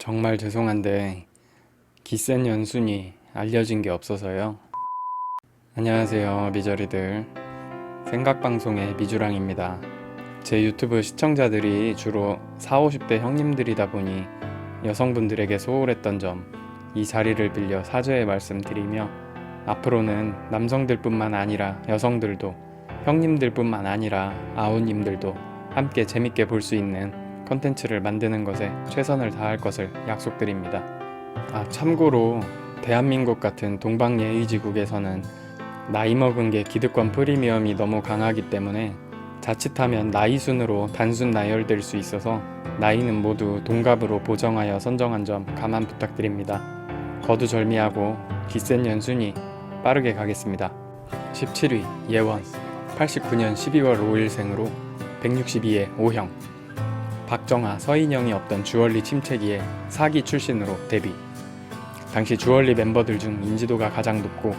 정말 죄송한데 기센 연순이 알려진 게 없어서요. 안녕하세요, 미저리들. 생각방송의 미주랑입니다. 제 유튜브 시청자들이 주로 4, 50대 형님들이다 보니 여성분들에게 소홀했던 점, 이 자리를 빌려 사죄의 말씀드리며 앞으로는 남성들뿐만 아니라 여성들도 형님들뿐만 아니라 아우님들도 함께 재밌게 볼 수 있는 컨텐츠를 만드는 것에 최선을 다할 것을 약속드립니다. 아, 참고로 대한민국 같은 동방예의지국에서는 나이 먹은 게 기득권 프리미엄이 너무 강하기 때문에 자칫하면 나이 순으로 단순 나열될 수 있어서 나이는 모두 동갑으로 보정하여 선정한 점 감안 부탁드립니다. 거두절미하고 기센 연순이 빠르게 가겠습니다. 17위 예원 89년 12월 5일생으로 162의 O형 박정아, 서인영이 없던 주얼리 침체기에 사기 출신으로 데뷔. 당시 주얼리 멤버들 중 인지도가 가장 높고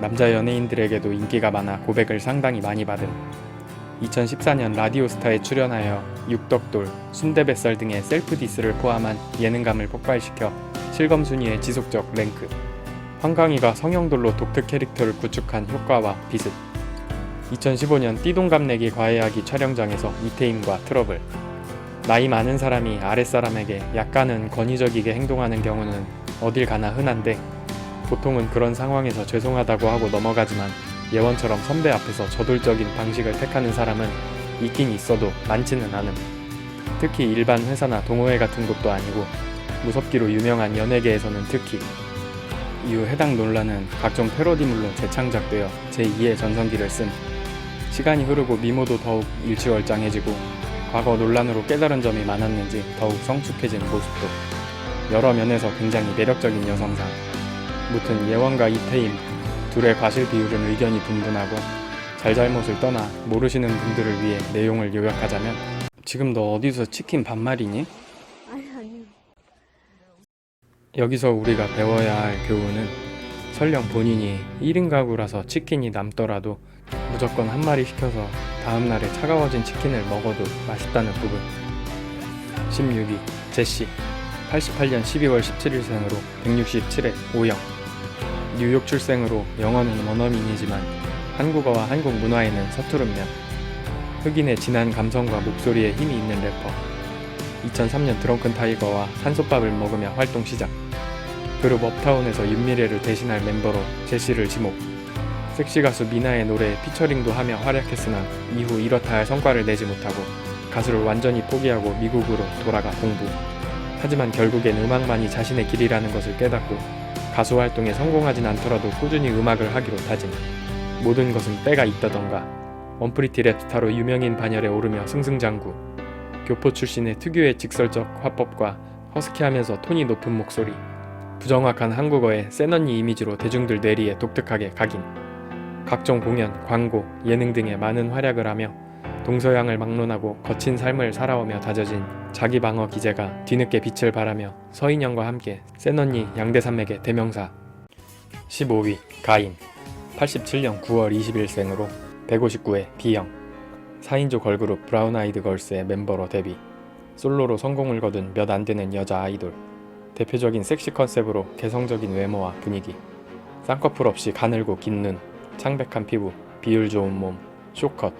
남자 연예인들에게도 인기가 많아 고백을 상당히 많이 받은 2014년 라디오스타에 출연하여 육덕돌, 순대뱃살 등의 셀프 디스를 포함한 예능감을 폭발시켜 실검 순위의 지속적 랭크. 황강희가 성형돌로 독특 캐릭터를 구축한 효과와 비슷. 2015년 띠동갑내기 과외하기 촬영장에서 이태임과 트러블. 나이 많은 사람이 아랫사람에게 약간은 권위적이게 행동하는 경우는 어딜 가나 흔한데 보통은 그런 상황에서 죄송하다고 하고 넘어가지만 예원처럼 선배 앞에서 저돌적인 방식을 택하는 사람은 있긴 있어도 많지는 않음. 특히 일반 회사나 동호회 같은 곳도 아니고 무섭기로 유명한 연예계에서는 특히 이후 해당 논란은 각종 패러디물로 재창작되어 제2의 전성기를 씀. 시간이 흐르고 미모도 더욱 일치월장해지고 과거 논란으로 깨달은 점이 많았는지 더욱 성숙해진 모습도 여러 면에서 굉장히 매력적인 여성상. 무튼 예원과 이태임 둘의 과실 비율은 의견이 분분하고 잘잘못을 떠나 모르시는 분들을 위해 내용을 요약하자면 지금 너 어디서 치킨 반말이니? 아니 아니요. 여기서 우리가 배워야 할 교훈은 설령 본인이 1인 가구라서 치킨이 남더라도 무조건 한 마리 시켜서 다음날에 차가워진 치킨을 먹어도 맛있다는 부분. 16위 제시 88년 12월 17일생으로 167회 O형 뉴욕 출생으로 영어는 원어민이지만 한국어와 한국 문화에는 서투른 면 흑인의 진한 감성과 목소리에 힘이 있는 래퍼. 2003년 드렁큰 타이거와 한솥밥을 먹으며 활동 시작. 그룹 업타운에서 윤미래를 대신할 멤버로 제시를 지목. 섹시 가수 미나의 노래에 피처링도 하며 활약했으나 이후 이렇다 할 성과를 내지 못하고 가수를 완전히 포기하고 미국으로 돌아가 공부. 하지만 결국엔 음악만이 자신의 길이라는 것을 깨닫고 가수 활동에 성공하진 않더라도 꾸준히 음악을 하기로 다짐. 모든 것은 때가 있다던가. 원프리티 랩스타로 유명인 반열에 오르며 승승장구. 교포 출신의 특유의 직설적 화법과 허스키하면서 톤이 높은 목소리, 부정확한 한국어의 센 언니 이미지로 대중들 뇌리에 독특하게 각인, 각종 공연, 광고, 예능 등의 많은 활약을 하며 동서양을 막론하고 거친 삶을 살아오며 다져진 자기 방어 기제가 뒤늦게 빛을 발하며 서인영과 함께 센 언니 양대산맥의 대명사 15위 가인 87년 9월 20일생으로 159회 B형 4인조 걸그룹 브라운 아이드 걸스의 멤버로 데뷔. 솔로로 성공을 거둔 몇 안 되는 여자 아이돌. 대표적인 섹시 컨셉으로 개성적인 외모와 분위기. 쌍꺼풀 없이 가늘고 긴 눈, 창백한 피부, 비율 좋은 몸, 쇼컷.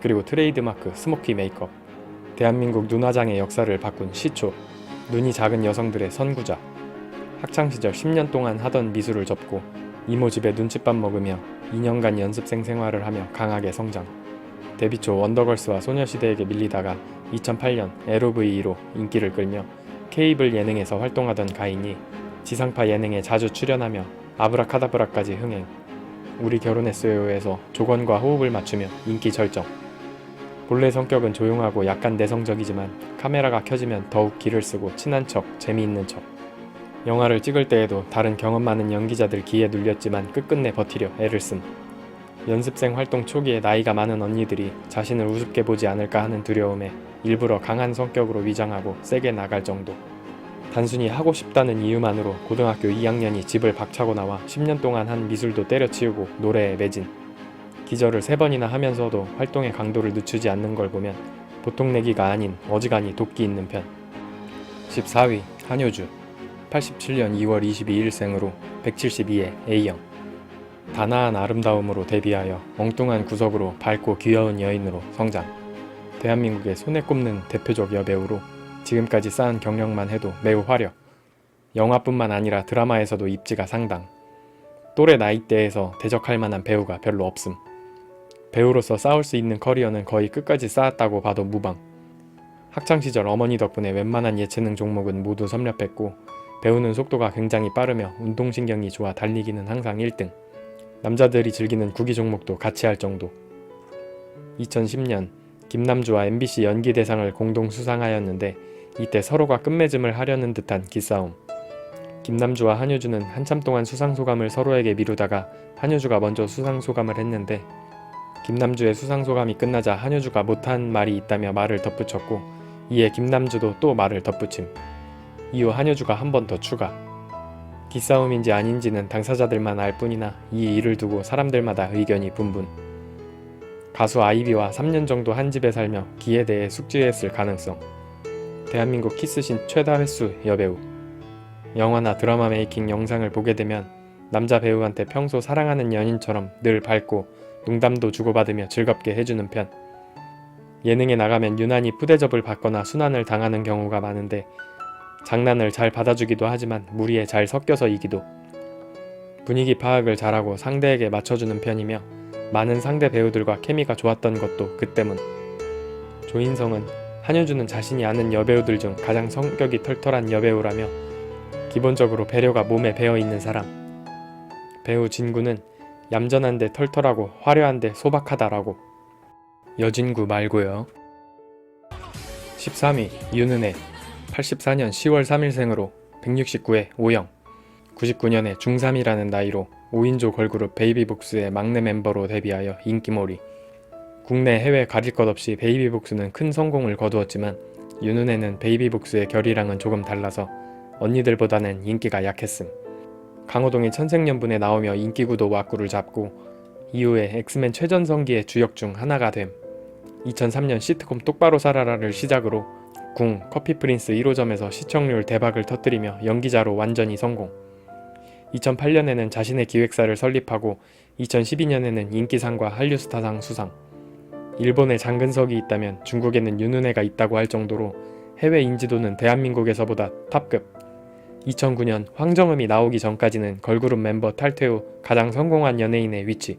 그리고 트레이드마크 스모키 메이크업. 대한민국 눈화장의 역사를 바꾼 시초. 눈이 작은 여성들의 선구자. 학창시절 10년 동안 하던 미술을 접고 이모 집에 눈칫밥 먹으며 2년간 연습생 생활을 하며 강하게 성장. 데뷔 초 원더걸스와 소녀시대에게 밀리다가 2008년 LOVE로 인기를 끌며 케이블 예능에서 활동하던 가인이 지상파 예능에 자주 출연하며 아브라카다브라까지 흥행. 우리 결혼했어요에서 조건과 호흡을 맞추며 인기 절정. 본래 성격은 조용하고 약간 내성적이지만 카메라가 켜지면 더욱 기를 쓰고 친한 척, 재미있는 척. 영화를 찍을 때에도 다른 경험 많은 연기자들 기에 눌렸지만 끝끝내 버티려 애를 씀. 연습생 활동 초기에 나이가 많은 언니들이 자신을 우습게 보지 않을까 하는 두려움에 일부러 강한 성격으로 위장하고 세게 나갈 정도. 단순히 하고 싶다는 이유만으로 고등학교 2학년이 집을 박차고 나와 10년 동안 한 미술도 때려치우고 노래에 매진. 기절을 세 번이나 하면서도 활동의 강도를 늦추지 않는 걸 보면 보통 내기가 아닌 어지간히 돕기 있는 편. 14위 한효주 87년 2월 22일생으로 172회 A형 단아한 아름다움으로 데뷔하여 엉뚱한 구석으로 밝고 귀여운 여인으로 성장 대한민국의 손에 꼽는 대표적 여배우로 지금까지 쌓은 경력만 해도 매우 화려 영화뿐만 아니라 드라마에서도 입지가 상당 또래 나이대에서 대적할 만한 배우가 별로 없음 배우로서 쌓을 수 있는 커리어는 거의 끝까지 쌓았다고 봐도 무방 학창시절 어머니 덕분에 웬만한 예체능 종목은 모두 섭렵했고 배우는 속도가 굉장히 빠르며 운동신경이 좋아 달리기는 항상 1등. 남자들이 즐기는 구기 종목도 같이 할 정도. 2010년 김남주와 MBC 연기대상을 공동 수상하였는데 이때 서로가 끝맺음을 하려는 듯한 기싸움. 김남주와 한효주는 한참 동안 수상소감을 서로에게 미루다가 한효주가 먼저 수상소감을 했는데 김남주의 수상소감이 끝나자 한효주가 못한 말이 있다며 말을 덧붙였고 이에 김남주도 또 말을 덧붙임. 이후 한효주가 한 번 더 추가. 기싸움인지 아닌지는 당사자들만 알 뿐이나 이 일을 두고 사람들마다 의견이 분분. 가수 아이비와 3년 정도 한 집에 살며 기에 대해 숙지했을 가능성. 대한민국 키스신 최다 횟수 여배우. 영화나 드라마 메이킹 영상을 보게 되면 남자 배우한테 평소 사랑하는 연인처럼 늘 밝고 농담도 주고받으며 즐겁게 해주는 편. 예능에 나가면 유난히 푸대접을 받거나 순환을 당하는 경우가 많은데 장난을 잘 받아주기도 하지만 무리에 잘 섞여서 이기도 분위기 파악을 잘하고 상대에게 맞춰주는 편이며 많은 상대 배우들과 케미가 좋았던 것도 그 때문 조인성은 한효주는 자신이 아는 여배우들 중 가장 성격이 털털한 여배우라며 기본적으로 배려가 몸에 배어 있는 사람. 배우 진구는 얌전한데 털털하고 화려한데 소박하다라고. 여진구 말고요. 13위 윤은혜. 84년 10월 3일생으로 169회 O형 99년에 중3이라는 나이로 5인조 걸그룹 베이비복스의 막내 멤버로 데뷔하여 인기몰이 국내 해외 가릴 것 없이 베이비복스는 큰 성공을 거두었지만 윤은혜는 베이비복스의 결이랑은 조금 달라서 언니들보다는 인기가 약했음 강호동이 천생연분에 나오며 인기구도 왁구를 잡고 이후에 엑스맨 최전성기의 주역 중 하나가 됨 2003년 시트콤 똑바로 살아라를 시작으로 궁 커피 프린스 1호점에서 시청률 대박을 터뜨리며 연기자로 완전히 성공. 2008년에는 자신의 기획사를 설립하고 2012년에는 인기상과 한류스타상 수상. 일본에 장근석이 있다면 중국에는 윤은혜가 있다고 할 정도로 해외 인지도는 대한민국에서보다 탑급. 2009년 황정음이 나오기 전까지는 걸그룹 멤버 탈퇴 후 가장 성공한 연예인의 위치.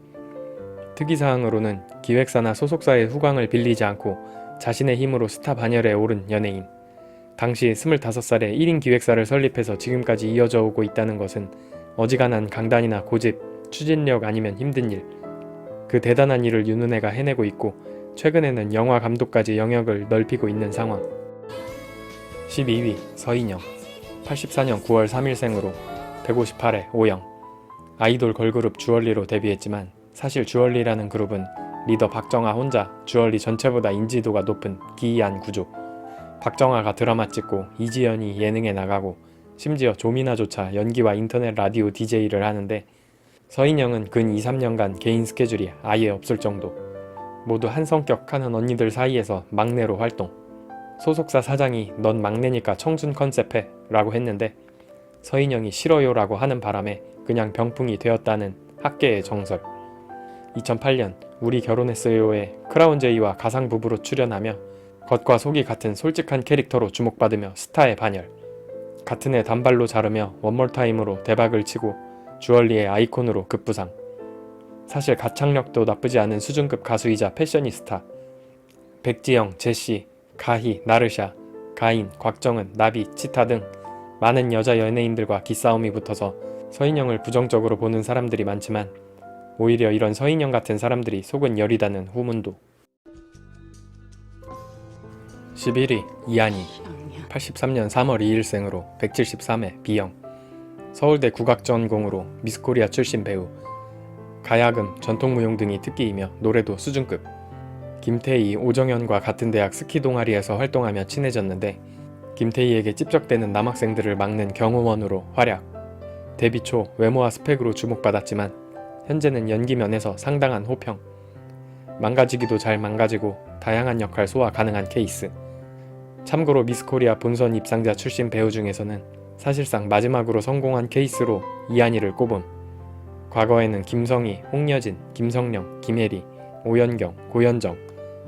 특이사항으로는 기획사나 소속사의 후광을 빌리지 않고 자신의 힘으로 스타 반열에 오른 연예인. 당시 25살에 1인 기획사를 설립해서 지금까지 이어져 오고 있다는 것은 어지간한 강단이나 고집, 추진력 아니면 힘든 일. 그 대단한 일을 윤은혜가 해내고 있고 최근에는 영화 감독까지 영역을 넓히고 있는 상황. 12위 서인영 84년 9월 3일생으로 158회 O형 아이돌 걸그룹 주얼리로 데뷔했지만 사실 주얼리라는 그룹은 리더 박정아 혼자 주얼리 전체보다 인지도가 높은 기이한 구조. 박정아가 드라마 찍고 이지연이 예능에 나가고 심지어 조미나조차 연기와 인터넷 라디오 DJ를 하는데 서인영은 근 2, 3년간 개인 스케줄이 아예 없을 정도. 모두 한 성격 하는 언니들 사이에서 막내로 활동. 소속사 사장이 넌 막내니까 청순 컨셉 해 라고 했는데 서인영이 싫어요 라고 하는 바람에 그냥 병풍이 되었다는 학계의 정설. 2008년 우리 결혼했어요의 크라운 제이와 가상 부부로 출연하며 겉과 속이 같은 솔직한 캐릭터로 주목받으며 스타의 반열. 같은 해 단발로 자르며 원몰타임으로 대박을 치고 주얼리의 아이콘으로 급부상. 사실 가창력도 나쁘지 않은 수준급 가수이자 패셔니스타. 백지영, 제시, 가희, 나르샤, 가인, 곽정은, 나비, 치타 등 많은 여자 연예인들과 기싸움이 붙어서 서인영을 부정적으로 보는 사람들이 많지만 오히려 이런 서인영 같은 사람들이 속은 여리다는 후문도. 11위 이한희 83년 3월 2일생으로 173회 B형 서울대 국악전공으로 미스코리아 출신 배우 가야금, 전통무용 등이 특기이며 노래도 수준급 김태희, 오정현과 같은 대학 스키 동아리에서 활동하며 친해졌는데 김태희에게 찝적대는 남학생들을 막는 경호원으로 활약 데뷔 초 외모와 스펙으로 주목받았지만 현재는 연기 면에서 상당한 호평. 망가지기도 잘 망가지고 다양한 역할 소화 가능한 케이스. 참고로 미스코리아 본선 입상자 출신 배우 중에서는 사실상 마지막으로 성공한 케이스로 이한이를 꼽음. 과거에는 김성희, 홍여진, 김성령, 김혜리, 오연경, 고현정,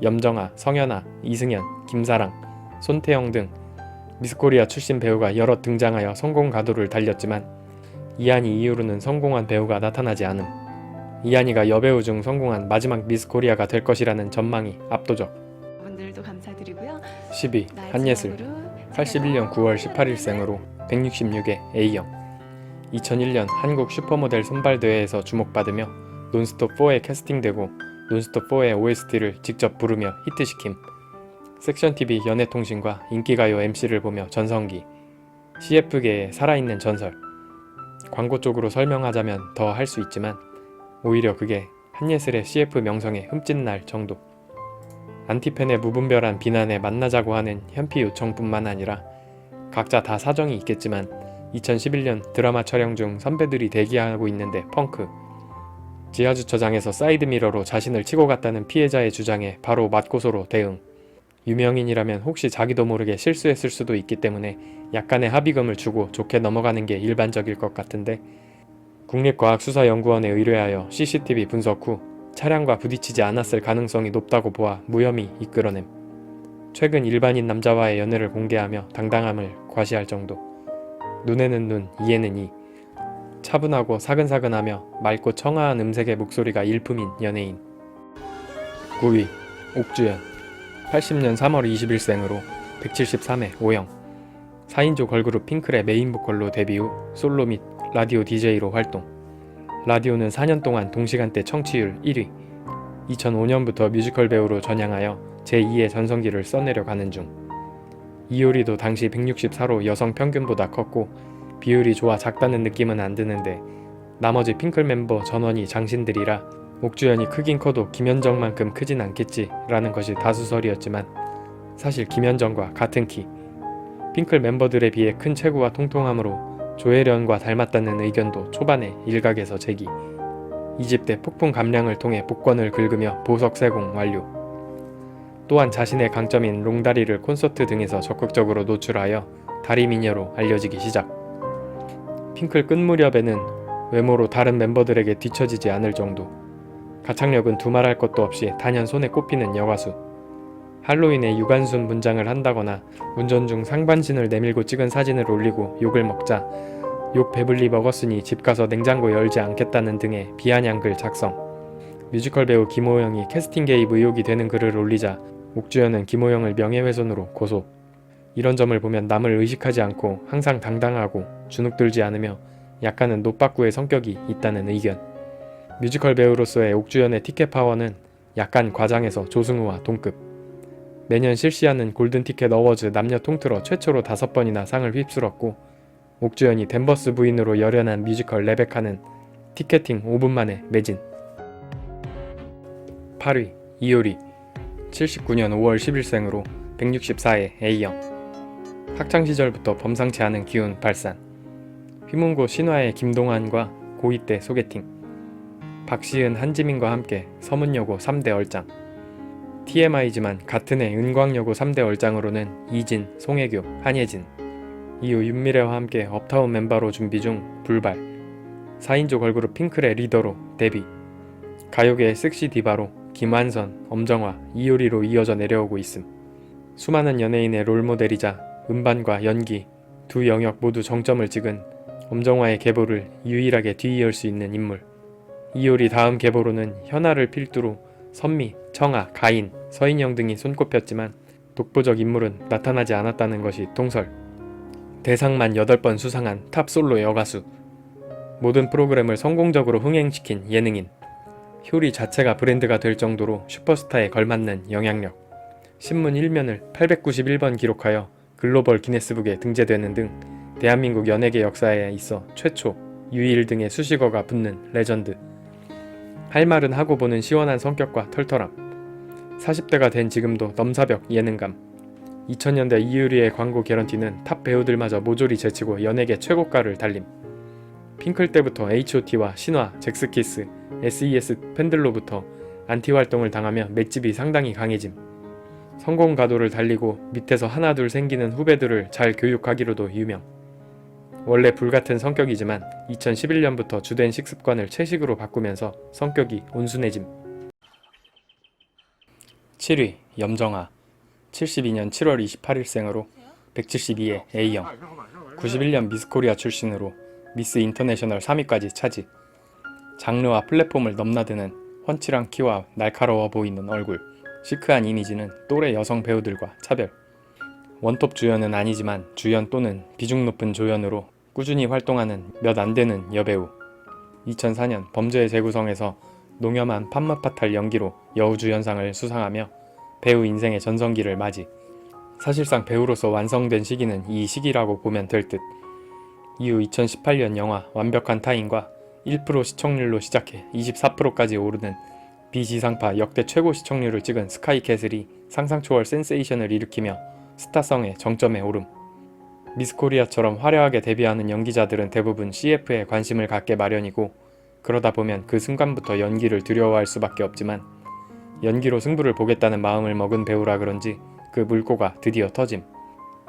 염정아, 성현아, 이승현, 김사랑, 손태영 등 미스코리아 출신 배우가 여러 등장하여 성공 가도를 달렸지만 이한이 이후로는 성공한 배우가 나타나지 않음. 이한이가 여배우 중 성공한 마지막 미스코리아가 될 것이라는 전망이 압도적. 분들도 감사드리고요. 12. 한예슬 81년 9월 18일생으로 166의 A형 2001년 한국 슈퍼모델 선발대회에서 주목받으며 논스톱4에 캐스팅되고 논스톱4의 OST를 직접 부르며 히트시킴. 섹션TV 연애통신과 인기가요 MC를 보며 전성기. CF계의 살아있는 전설. 광고 쪽으로 설명하자면 더 할 수 있지만 오히려 그게 한예슬의 CF 명성에 흠집날 정도. 안티팬의 무분별한 비난에 만나자고 하는 현피 요청뿐만 아니라 각자 다 사정이 있겠지만 2011년 드라마 촬영 중 선배들이 대기하고 있는데 펑크 지하주차장에서 사이드미러로 자신을 치고 갔다는 피해자의 주장에 바로 맞고소로 대응 유명인이라면 혹시 자기도 모르게 실수했을 수도 있기 때문에 약간의 합의금을 주고 좋게 넘어가는 게 일반적일 것 같은데 국립과학수사연구원에 의뢰하여 CCTV 분석 후 차량과 부딪히지 않았을 가능성이 높다고 보아 무혐의 이끌어냄. 최근 일반인 남자와의 연애를 공개하며 당당함을 과시할 정도. 눈에는 눈, 이에는 이. 차분하고 사근사근하며 맑고 청아한 음색의 목소리가 일품인 연예인. 9위 옥주연. 80년 3월 20일생으로 173회 O형 4인조 걸그룹 핑클의 메인 보컬로 데뷔 후 솔로 및 라디오 DJ로 활동. 라디오는 4년 동안 동시간대 청취율 1위. 2005년부터 뮤지컬 배우로 전향하여 제2의 전성기를 써내려 가는 중 이효리도 당시 164로 여성 평균보다 컸고 비율이 좋아 작다는 느낌은 안 드는데 나머지 핑클 멤버 전원이 장신들이라 옥주연이 크긴 커도 김현정만큼 크진 않겠지 라는 것이 다수설이었지만 사실 김현정과 같은 키. 핑클 멤버들에 비해 큰 체구와 통통함으로 조혜련과 닮았다는 의견도 초반에 일각에서 제기. 20대 폭풍 감량을 통해 복권을 긁으며 보석 세공 완료 또한 자신의 강점인 롱다리를 콘서트 등에서 적극적으로 노출하여 다리 미녀로 알려지기 시작. 핑클 끝 무렵에는 외모로 다른 멤버들에게 뒤처지지 않을 정도 가창력은 두말할 것도 없이 단연 손에 꼽히는 여가수. 할로윈에 유관순 분장을 한다거나 운전 중 상반신을 내밀고 찍은 사진을 올리고 욕을 먹자 욕 배불리 먹었으니 집 가서 냉장고 열지 않겠다는 등의 비아냥글 작성. 뮤지컬 배우 김호영이 캐스팅 개입 의혹이 되는 글을 올리자 옥주연은 김호영을 명예훼손으로 고소. 이런 점을 보면 남을 의식하지 않고 항상 당당하고 주눅들지 않으며 약간은 노빠꾸의 성격이 있다는 의견. 뮤지컬 배우로서의 옥주연의 티켓 파워는 약간 과장해서 조승우와 동급. 매년 실시하는 골든티켓 어워즈 남녀 통틀어 최초로 다섯 번이나 상을 휩쓸었고 옥주연이 댄버스 부인으로 열연한 뮤지컬 레베카는 티켓팅 5분 만에 매진. 8위 이효리 79년 5월 10일생으로 164회 A형. 학창시절부터 범상치 않은 기운 발산. 휘문고 신화의 김동완과 고2 때 소개팅. 박시은 한지민과 함께 서문여고 3대 얼짱. TMI지만 같은 해 은광여고 3대 얼짱으로는 이진, 송혜교, 한예진. 이후 윤미래와 함께 업타운 멤버로 준비 중 불발. 4인조 걸그룹 핑클의 리더로 데뷔. 가요계의 섹시 디바로 김완선, 엄정화, 이효리로 이어져 내려오고 있음 수많은 연예인의 롤모델이자 음반과 연기 두 영역 모두 정점을 찍은 엄정화의 계보를 유일하게 뒤이을 수 있는 인물 이효리 다음 계보로는 현아를 필두로 선미, 청아, 가인, 서인영 등이 손꼽혔지만 독보적 인물은 나타나지 않았다는 것이 통설. 대상만 8번 수상한 탑 솔로 여가수. 모든 프로그램을 성공적으로 흥행시킨 예능인. 효리 자체가 브랜드가 될 정도로 슈퍼스타에 걸맞는 영향력. 신문 1면을 891번 기록하여 글로벌 기네스북에 등재되는 등 대한민국 연예계 역사에 있어 최초, 유일 등의 수식어가 붙는 레전드. 할 말은 하고 보는 시원한 성격과 털털함. 40대가 된 지금도 넘사벽 예능감. 2000년대 이유리의 광고 개런티는 탑 배우들마저 모조리 제치고 연예계 최고가를 달림. 핑클 때부터 H.O.T와 신화, 잭스키스, SES 팬들로부터 안티 활동을 당하며 맷집이 상당히 강해짐. 성공 가도를 달리고 밑에서 하나둘 생기는 후배들을 잘 교육하기로도 유명. 원래 불같은 성격이지만 2011년부터 주된 식습관을 채식으로 바꾸면서 성격이 온순해짐. 7위 염정아 72년 7월 28일생으로 172의 A형 91년 미스코리아 출신으로 미스 인터내셔널 3위까지 차지 장르와 플랫폼을 넘나드는 훤칠한 키와 날카로워 보이는 얼굴 시크한 이미지는 또래 여성 배우들과 차별 원톱 주연은 아니지만 주연 또는 비중 높은 조연으로 꾸준히 활동하는 몇 안 되는 여배우 2004년 범죄의 재구성에서 농염한 판마파탈 연기로 여우주연상을 수상하며 배우 인생의 전성기를 맞이 사실상 배우로서 완성된 시기는 이 시기라고 보면 될 듯. 이후 2018년 영화 완벽한 타인과 1% 시청률로 시작해 24%까지 오르는 비지상파 역대 최고 시청률을 찍은 스카이캐슬이 상상 초월 센세이션을 일으키며 스타성의 정점에 오름. 미스코리아처럼 화려하게 데뷔하는 연기자들은 대부분 CF에 관심을 갖게 마련이고 그러다 보면 그 순간부터 연기를 두려워할 수밖에 없지만 연기로 승부를 보겠다는 마음을 먹은 배우라 그런지 그 물꼬가 드디어 터짐.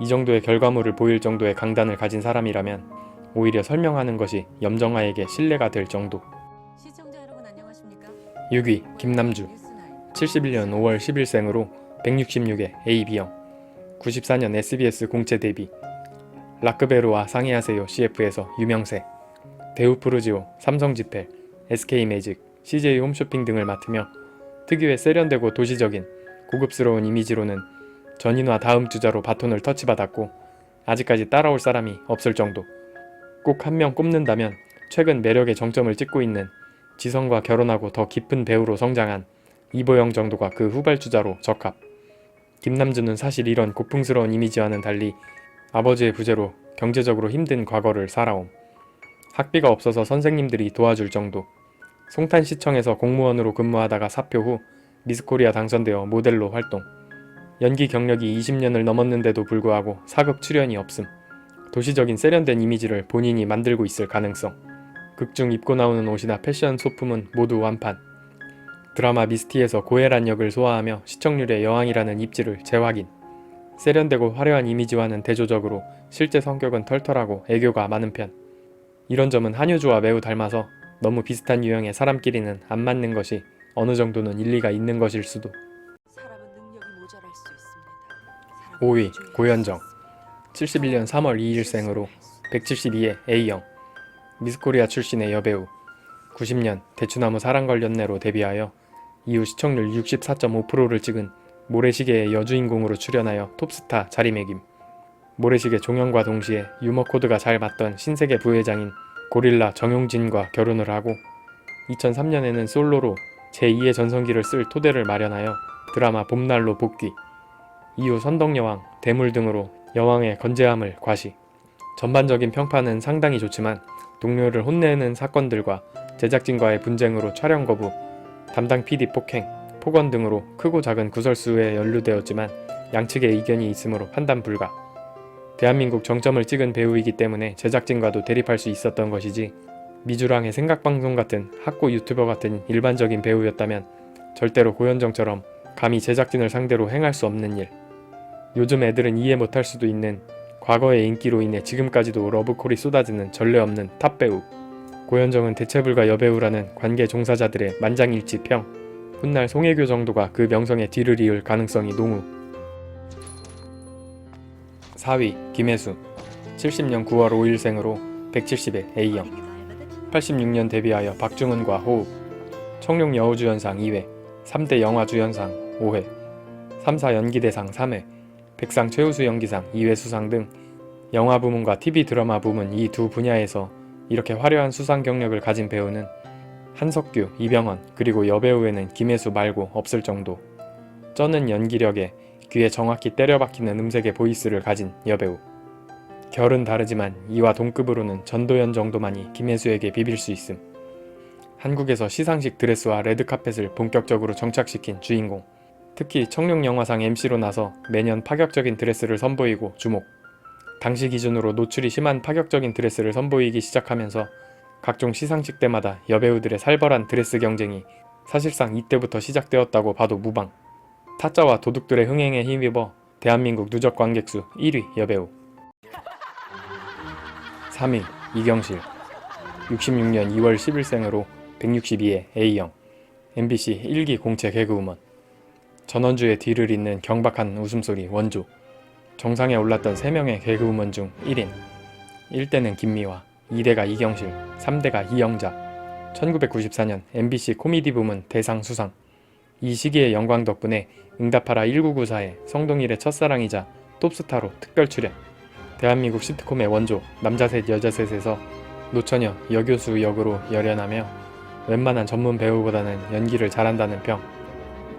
이 정도의 결과물을 보일 정도의 강단을 가진 사람이라면 오히려 설명하는 것이 염정아에게 신뢰가 될 정도. 시청자 여러분 안녕하십니까? 6위 김남주. 뉴스나인 71년 5월 10일생으로 166의 AB형. 94년 SBS 공채 데뷔. 라크베르와 상의하세요 CF에서 유명세. 대우 프루지오, 삼성지펠, SK매직, CJ 홈쇼핑 등을 맡으며 특유의 세련되고 도시적인 고급스러운 이미지로는 전인화 다음 주자로 바톤을 터치받았고 아직까지 따라올 사람이 없을 정도 꼭 한 명 꼽는다면 최근 매력의 정점을 찍고 있는 지성과 결혼하고 더 깊은 배우로 성장한 이보영 정도가 그 후발주자로 적합. 김남주는 사실 이런 고풍스러운 이미지와는 달리 아버지의 부재로 경제적으로 힘든 과거를 살아옴. 학비가 없어서 선생님들이 도와줄 정도. 송탄시청에서 공무원으로 근무하다가 사표 후 미스코리아 당선되어 모델로 활동. 연기 경력이 20년을 넘었는데도 불구하고 사극 출연이 없음. 도시적인 세련된 이미지를 본인이 만들고 있을 가능성. 극중 입고 나오는 옷이나 패션 소품은 모두 완판. 드라마 미스티에서 고혜란 역을 소화하며 시청률의 여왕이라는 입지를 재확인. 세련되고 화려한 이미지와는 대조적으로 실제 성격은 털털하고 애교가 많은 편. 이런 점은 한효주와 매우 닮아서 너무 비슷한 유형의 사람끼리는 안 맞는 것이 어느 정도는 일리가 있는 것일 수도. 사람은 능력이 모자랄 수 있습니다. 5위 고현정 71년 3월 2일생으로 172의 A형 미스코리아 출신의 여배우 90년 대추나무 사랑걸연내로 데뷔하여 이후 시청률 64.5%를 찍은 모래시계의 여주인공으로 출연하여 톱스타 자리매김. 모래시계 종영과 동시에 유머 코드가 잘 맞던 신세계 부회장인 고릴라 정용진과 결혼을 하고 2003년에는 솔로로 제2의 전성기를 쓸 토대를 마련하여 드라마 봄날로 복귀 이후 선덕여왕, 대물 등으로 여왕의 건재함을 과시. 전반적인 평판은 상당히 좋지만 동료를 혼내는 사건들과 제작진과의 분쟁으로 촬영 거부, 담당 PD 폭행, 폭언 등으로 크고 작은 구설수에 연루되었지만 양측의 의견이 있으므로 판단 불가. 대한민국 정점을 찍은 배우이기 때문에 제작진과도 대립할 수 있었던 것이지 미주랑의 생각방송 같은 학고 유튜버 같은 일반적인 배우였다면 절대로 고현정처럼 감히 제작진을 상대로 행할 수 없는 일. 요즘 애들은 이해 못할 수도 있는 과거의 인기로 인해 지금까지도 러브콜이 쏟아지는 전례 없는 탑배우. 고현정은 대체불가 여배우라는 관계 종사자들의 만장일치 평. 훗날 송혜교 정도가 그 명성에 뒤를 이을 가능성이 농후. 4위 김혜수 70년 9월 5일생으로 170의 A형 86년 데뷔하여 박중훈과 호흡 청룡 여우주연상 2회 3대 영화주연상 5회 3사 연기대상 3회 백상 최우수 연기상 2회 수상 등 영화 부문과 TV 드라마 부문 이 두 분야에서 이렇게 화려한 수상 경력을 가진 배우는 한석규, 이병헌 그리고 여배우에는 김혜수 말고 없을 정도 쩌는 연기력에 귀에 정확히 때려박히는 음색의 보이스를 가진 여배우. 결은 다르지만 이와 동급으로는 전도연 정도만이 김혜수에게 비빌 수 있음. 한국에서 시상식 드레스와 레드카펫을 본격적으로 정착시킨 주인공 특히 청룡 영화상 MC로 나서 매년 파격적인 드레스를 선보이고 주목. 당시 기준으로 노출이 심한 파격적인 드레스를 선보이기 시작하면서 각종 시상식 때마다 여배우들의 살벌한 드레스 경쟁이 사실상 이때부터 시작되었다고 봐도 무방. 타짜와 도둑들의 흥행에 힘입어 대한민국 누적 관객 수 1위 여배우 3위 이경실 66년 2월 10일생으로 162회 A형 MBC 1기 공채 개그우먼 전원주의 뒤를 잇는 경박한 웃음소리 원조 정상에 올랐던 3명의 개그우먼 중 1인. 1대는 김미화 2대가 이경실 3대가 이영자. 1994년 MBC 코미디 부문 대상 수상. 이 시기의 영광 덕분에 응답하라 1994에 성동일의 첫사랑이자 톱스타로 특별 출연. 대한민국 시트콤의 원조 남자셋 여자셋에서 노처녀 여교수 역으로 열연하며 웬만한 전문 배우보다는 연기를 잘한다는 평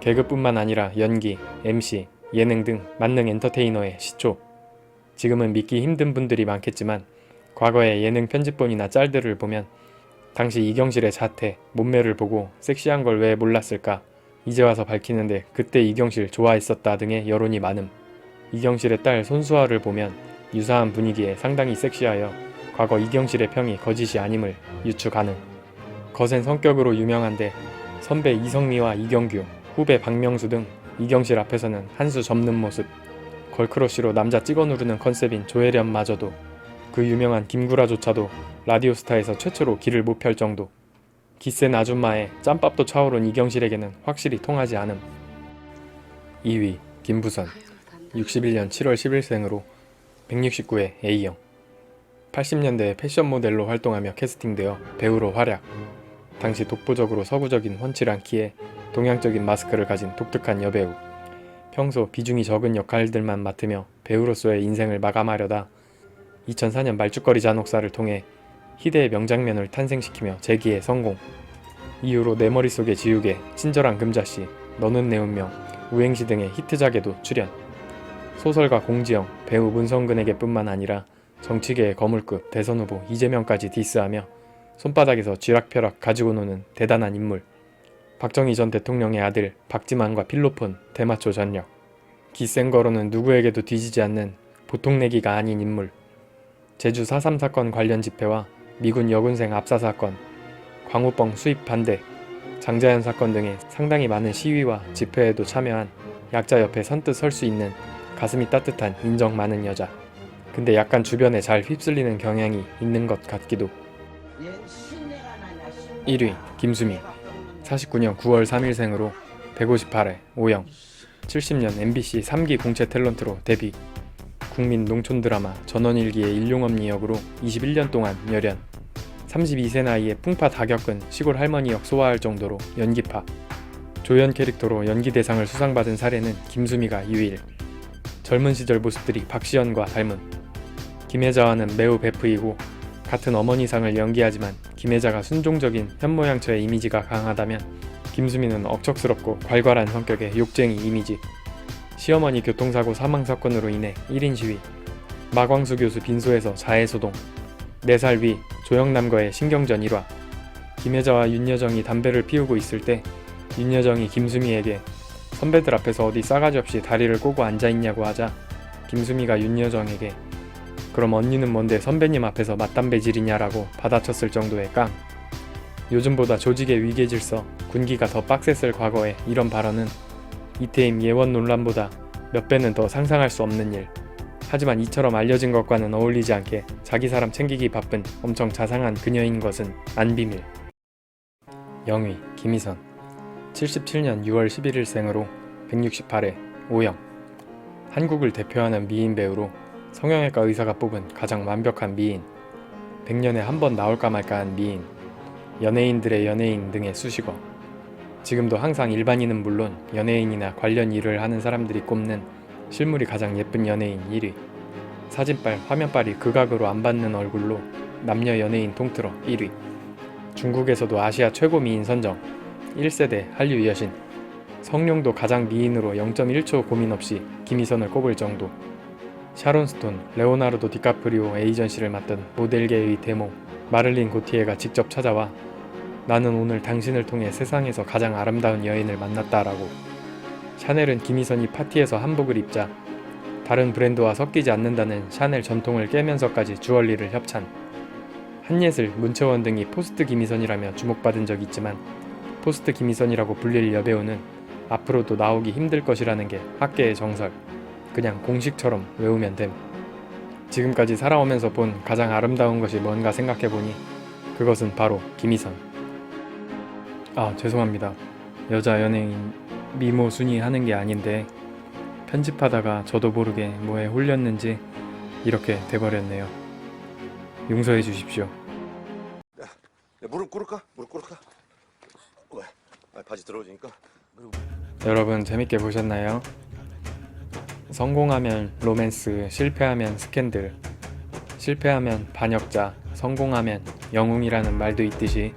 개그뿐만 아니라 연기, MC, 예능 등 만능 엔터테이너의 시초 지금은 믿기 힘든 분들이 많겠지만 과거의 예능 편집본이나 짤들을 보면 당시 이경실의 자태, 몸매를 보고 섹시한 걸 왜 몰랐을까 이제 와서 밝히는데 그때 이경실 좋아했었다 등의 여론이 많음. 이경실의 딸 손수아를 보면 유사한 분위기에 상당히 섹시하여 과거 이경실의 평이 거짓이 아님을 유추 가능. 거센 성격으로 유명한데 선배 이성미와 이경규, 후배 박명수 등 이경실 앞에서는 한 수 접는 모습. 걸크러쉬로 남자 찍어 누르는 컨셉인 조혜련마저도 그 유명한 김구라조차도 라디오스타에서 최초로 길을 못 펼 정도. 기센 아줌마의 짬밥도 차오른 이경실에게는 확실히 통하지 않음. 2위 김부선 61년 7월 10일생으로 169회 A형 80년대 패션 모델로 활동하며 캐스팅되어 배우로 활약 당시 독보적으로 서구적인 훤칠한 키에 동양적인 마스크를 가진 독특한 여배우 평소 비중이 적은 역할들만 맡으며 배우로서의 인생을 마감하려다 2004년 말죽거리 잔혹사를 통해 희대의 명장면을 탄생시키며 재기에 성공. 이후로 내 머릿속에 지우개, 친절한 금자씨, 너는 내 운명, 우행시 등의 히트작에도 출연. 소설가 공지영, 배우 문성근에게 뿐만 아니라 정치계의 거물급 대선 후보 이재명까지 디스하며 손바닥에서 쥐락펴락 가지고 노는 대단한 인물. 박정희 전 대통령의 아들 박지만과 필로폰, 대마초 전력. 기센 거로는 누구에게도 뒤지지 않는 보통 내기가 아닌 인물. 제주 4.3 사건 관련 집회와 미군 여군생 압사 사건, 광우뻥 수입 반대, 장자연 사건 등의 상당히 많은 시위와 집회에도 참여한 약자 옆에 선뜻 설 수 있는 가슴이 따뜻한 인정 많은 여자. 근데 약간 주변에 잘 휩쓸리는 경향이 있는 것 같기도. 1위 김수미 49년 9월 3일생으로 158회 O형 70년 MBC 3기 공채 탤런트로 데뷔 국민 농촌 드라마 전원일기의 일용엄니 역으로 21년 동안 열연 32세 나이에 풍파 다 겪은 시골 할머니 역 소화할 정도로 연기파 조연 캐릭터로 연기 대상을 수상받은 사례는 김수미가 유일 젊은 시절 모습들이 박시연과 닮은 김혜자와는 매우 베프이고 같은 어머니상을 연기하지만 김혜자가 순종적인 현모양처의 이미지가 강하다면 김수미는 억척스럽고 괄괄한 성격의 욕쟁이 이미지 시어머니 교통사고 사망 사건으로 인해 1인 시위 마광수 교수 빈소에서 자해 소동 4살 위 조영남과의 신경전 1화 김혜자와 윤여정이 담배를 피우고 있을 때 윤여정이 김수미에게 선배들 앞에서 어디 싸가지 없이 다리를 꼬고 앉아있냐고 하자 김수미가 윤여정에게 그럼 언니는 뭔데 선배님 앞에서 맞담배질이냐라고 받아쳤을 정도의 깡 요즘보다 조직의 위계 질서, 군기가 더 빡셌을 과거에 이런 발언은 이태임 예원 논란보다 몇 배는 더 상상할 수 없는 일. 하지만 이처럼 알려진 것과는 어울리지 않게 자기 사람 챙기기 바쁜 엄청 자상한 그녀인 것은 안 비밀. 영위 김희선 77년 6월 11일 생으로 168회 O형 한국을 대표하는 미인 배우로 성형외과 의사가 뽑은 가장 완벽한 미인 100년에 한 번 나올까 말까한 미인 연예인들의 연예인 등의 수식어 지금도 항상 일반인은 물론 연예인이나 관련 일을 하는 사람들이 꼽는 실물이 가장 예쁜 연예인 1위. 사진빨, 화면빨이 극악으로 안 받는 얼굴로 남녀 연예인 통틀어 1위. 중국에서도 아시아 최고 미인 선정 1세대 한류 여신. 성룡도 가장 미인으로 0.1초 고민 없이 김희선을 꼽을 정도. 샤론 스톤, 레오나르도 디카프리오 에이전시를 맡던 모델계의 데모 마를린 고티에가 직접 찾아와 나는 오늘 당신을 통해 세상에서 가장 아름다운 여인을 만났다라고. 샤넬은 김희선이 파티에서 한복을 입자 다른 브랜드와 섞이지 않는다는 샤넬 전통을 깨면서까지 주얼리를 협찬. 한예슬, 문채원 등이 포스트 김희선이라며 주목받은 적이 있지만 포스트 김희선이라고 불릴 여배우는 앞으로도 나오기 힘들 것이라는 게 학계의 정설. 그냥 공식처럼 외우면 됨. 지금까지 살아오면서 본 가장 아름다운 것이 뭔가 생각해보니 그것은 바로 김희선. 아, 죄송합니다. 여자 연예인 미모 순위 하는 게 아닌데 편집하다가 저도 모르게 뭐에 홀렸는지 이렇게 돼버렸네요. 용서해 주십시오. 야, 무릎 꿇을까? 무릎 꿇을까? 왜? 아, 바지 들어오니까. 여러분 재밌게 보셨나요? 성공하면 로맨스, 실패하면 스캔들, 실패하면 반역자, 성공하면 영웅이라는 말도 있듯이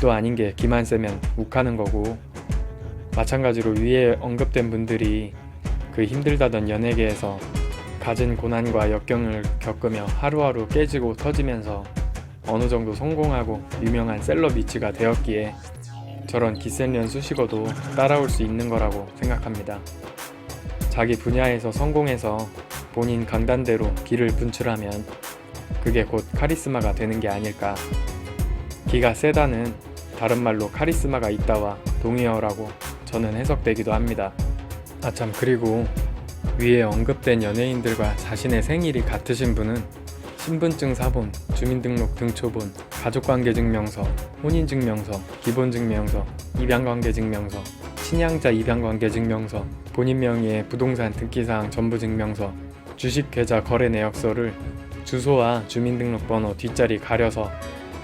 또 아닌 게 기만 세면 욱하는 거고 마찬가지로 위에 언급된 분들이 그 힘들다던 연예계에서 가진 고난과 역경을 겪으며 하루하루 깨지고 터지면서 어느 정도 성공하고 유명한 셀럽 위치가 되었기에 저런 기센련 수식어도 따라올 수 있는 거라고 생각합니다. 자기 분야에서 성공해서 본인 강단대로 길을 분출하면 그게 곧 카리스마가 되는 게 아닐까. 기가 세다는 다른 말로 카리스마가 있다와 동의어라고 저는 해석되기도 합니다. 아참 그리고 위에 언급된 연예인들과 자신의 생일이 같으신 분은 신분증 사본, 주민등록 등초본, 가족관계증명서, 혼인증명서, 기본증명서, 입양관계증명서, 친양자 입양관계 증명서, 본인 명의의 부동산 등기사항 전부 증명서, 주식계좌 거래 내역서를 주소와 주민등록번호 뒷자리 가려서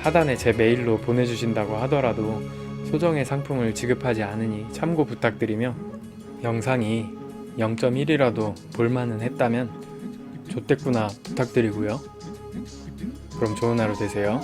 하단에 제 메일로 보내주신다고 하더라도 소정의 상품을 지급하지 않으니 참고 부탁드리며 영상이 0.1이라도 볼만은 했다면 좋댔구나 부탁드리고요. 그럼 좋은 하루 되세요.